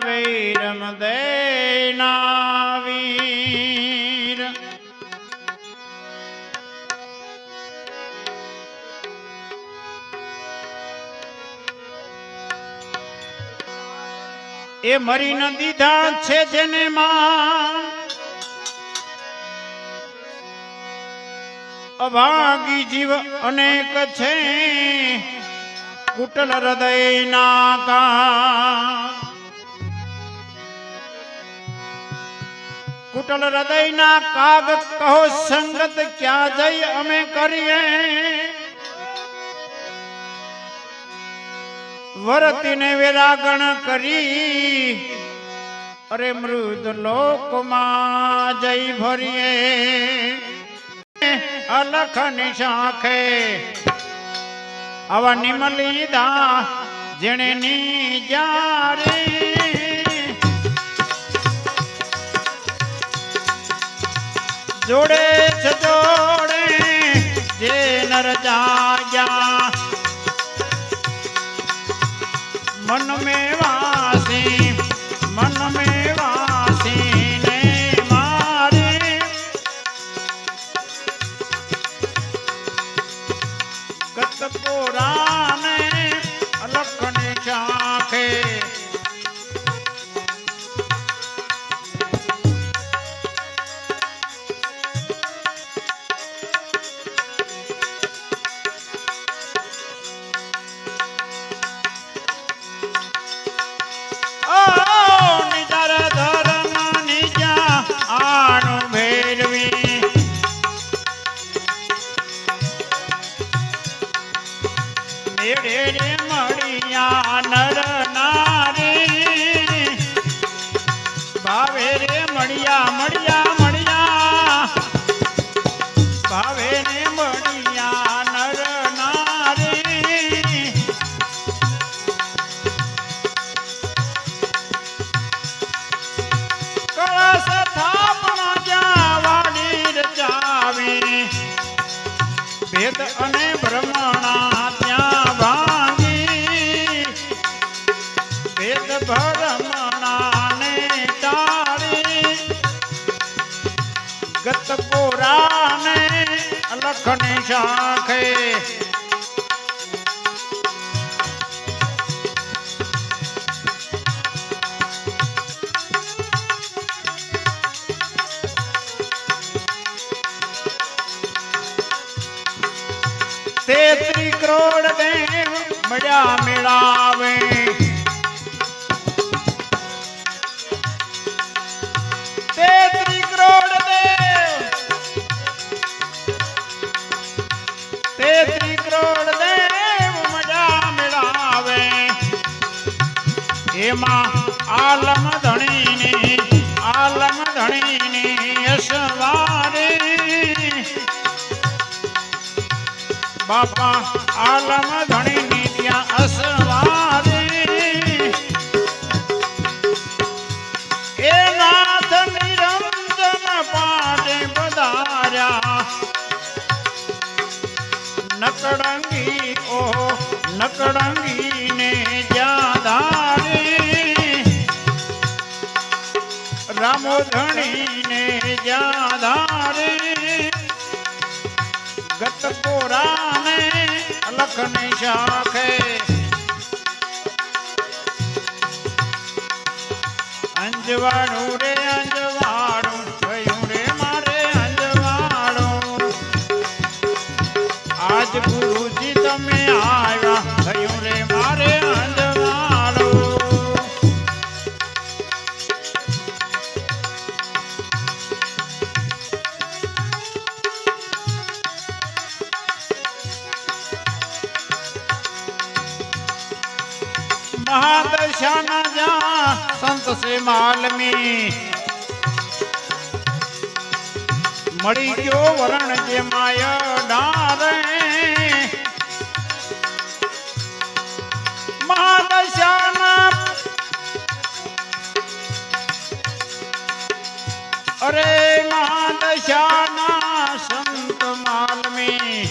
વેરમ દેનાવીર એ મરી ન દીધા છે જેને માં. અભાગી જીવ અનેક છે. કુટલ હૃદયના કા કુટલ હૃદયના કાગ કહો, સંગત ક્યાં જઈ અમે કરીએ? વરતીને વેરાગણ કરી, અરે મૃદ લોકમાં જઈ ભરીએ. અલખની શાખે આવા નિમલીદા જેણે ની જારે જોડે છે જોડે જે નર જાયા મન में મળિયા નર નારી. ભાવે રે મળિયા મળિયા મળિયા ભાવે નર નારી. કળશ થાપણો જ્યાં ભેદ અને ગત પુરાને અલખની શાખે તેત્રી કરોડ દેવ મળ્યા મેળાવે. એમાં આલમ ધણીની આલમ ધણીની યશવારી બાપા, આલમ ધણીની ત્યાં અસવારી એ નાથ નિરંજન પાટે પધાર્યા. નકડંગી ઓ નકડંગી રામો ધણી ને જ્યાં ધારી ગત કોરાને લખની શાખે. અંજવાડું સે માલમી મળી ગયો વરણ જે માયા ડારે મહાદશાના અરે મહાદશાના સંત માલમી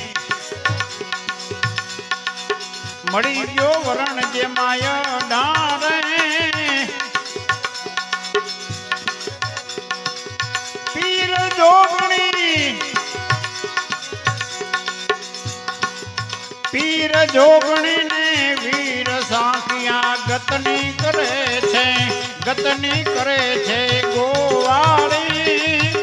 મળી ગયો વરણ જે માય જોગણી ને વીર સાખિયા ગતની કરે છે, ગતની કરે છે ગોવાળી.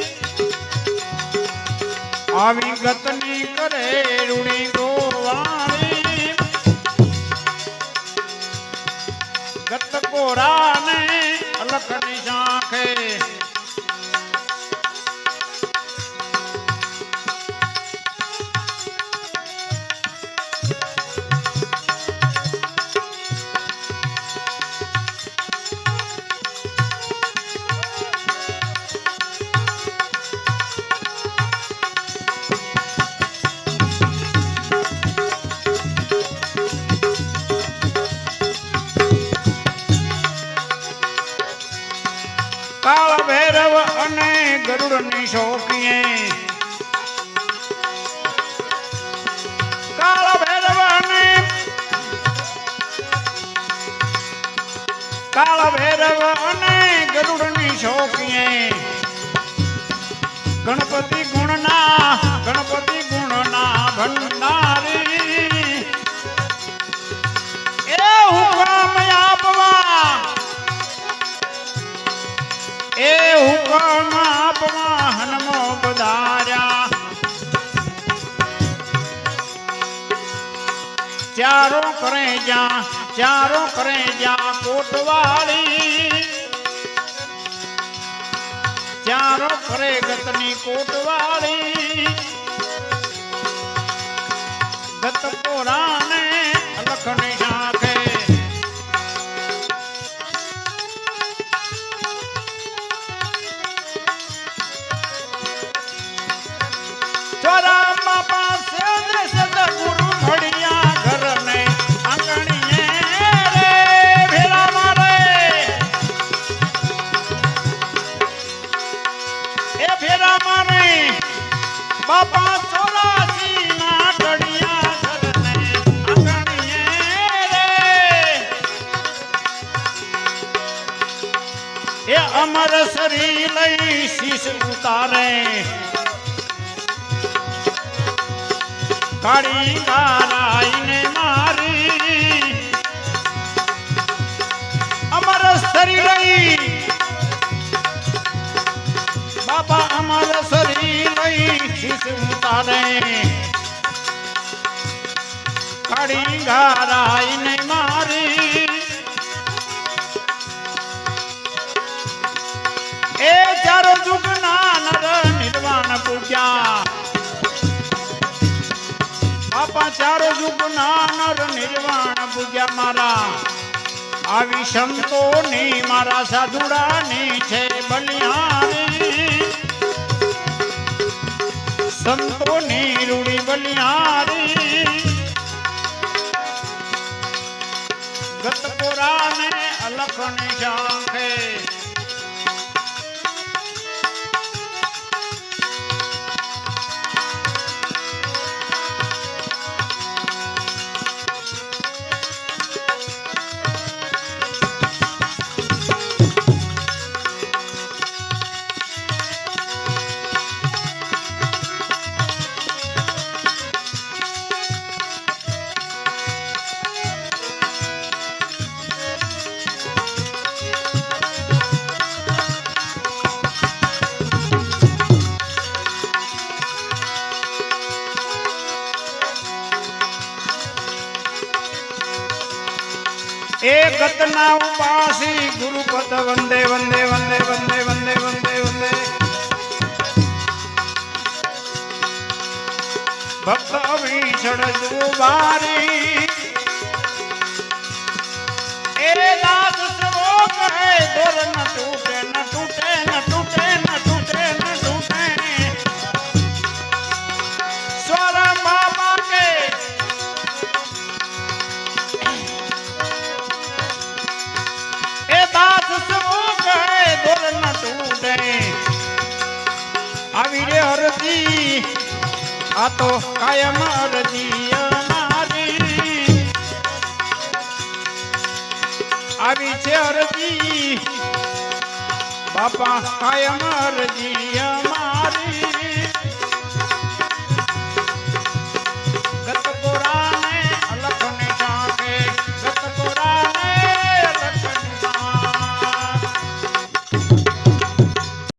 આવી ગતની કરે રૂડી ગોવાળી. ગત કોરા ને અલખ કાળ કાળ ભૈરવ અને ગરુડની શોકીએ. ગણપતિ ગુણના ગણપતિ ગુણના ભંડારી. એ હુકમ આપવા. એ હુકમ આપવા હનમો પધાર્યા. ચારો કરે જ્યાં ચારો કરે જ્યાં કોટવાળી. ચારો કરે ગતની કોટવાળી. ગત કોરાને લખણી નાખે ચોરા શરીર લઈ શીશ ઉતારે. કાળી કારાઈને મારી અમર શરીર બાબા અમર શરીર શીશ ઉતારે. કાળી ગારાઈને નર નિર્વાણ પૂજ્યા મારા. આવી સંતોની મારા સાધુડાની છે બલિહારી. સંતોની રૂડી બલિહારી. ગતપુરાને અલખની શાખે ગતના ઉપાસી ગુરુપદ વંદે વંદે વંદે વંદે વંદે વંદે વંદે. ભક્ત અભીષણ જુબારી એ દાસ સવો કહે, દોર ન તૂટે ન તૂટે ન તૂટે. આ તો કાયમ અરજી અમારી આવી છે અરજી. બાપા કાયમ અરજી અમારી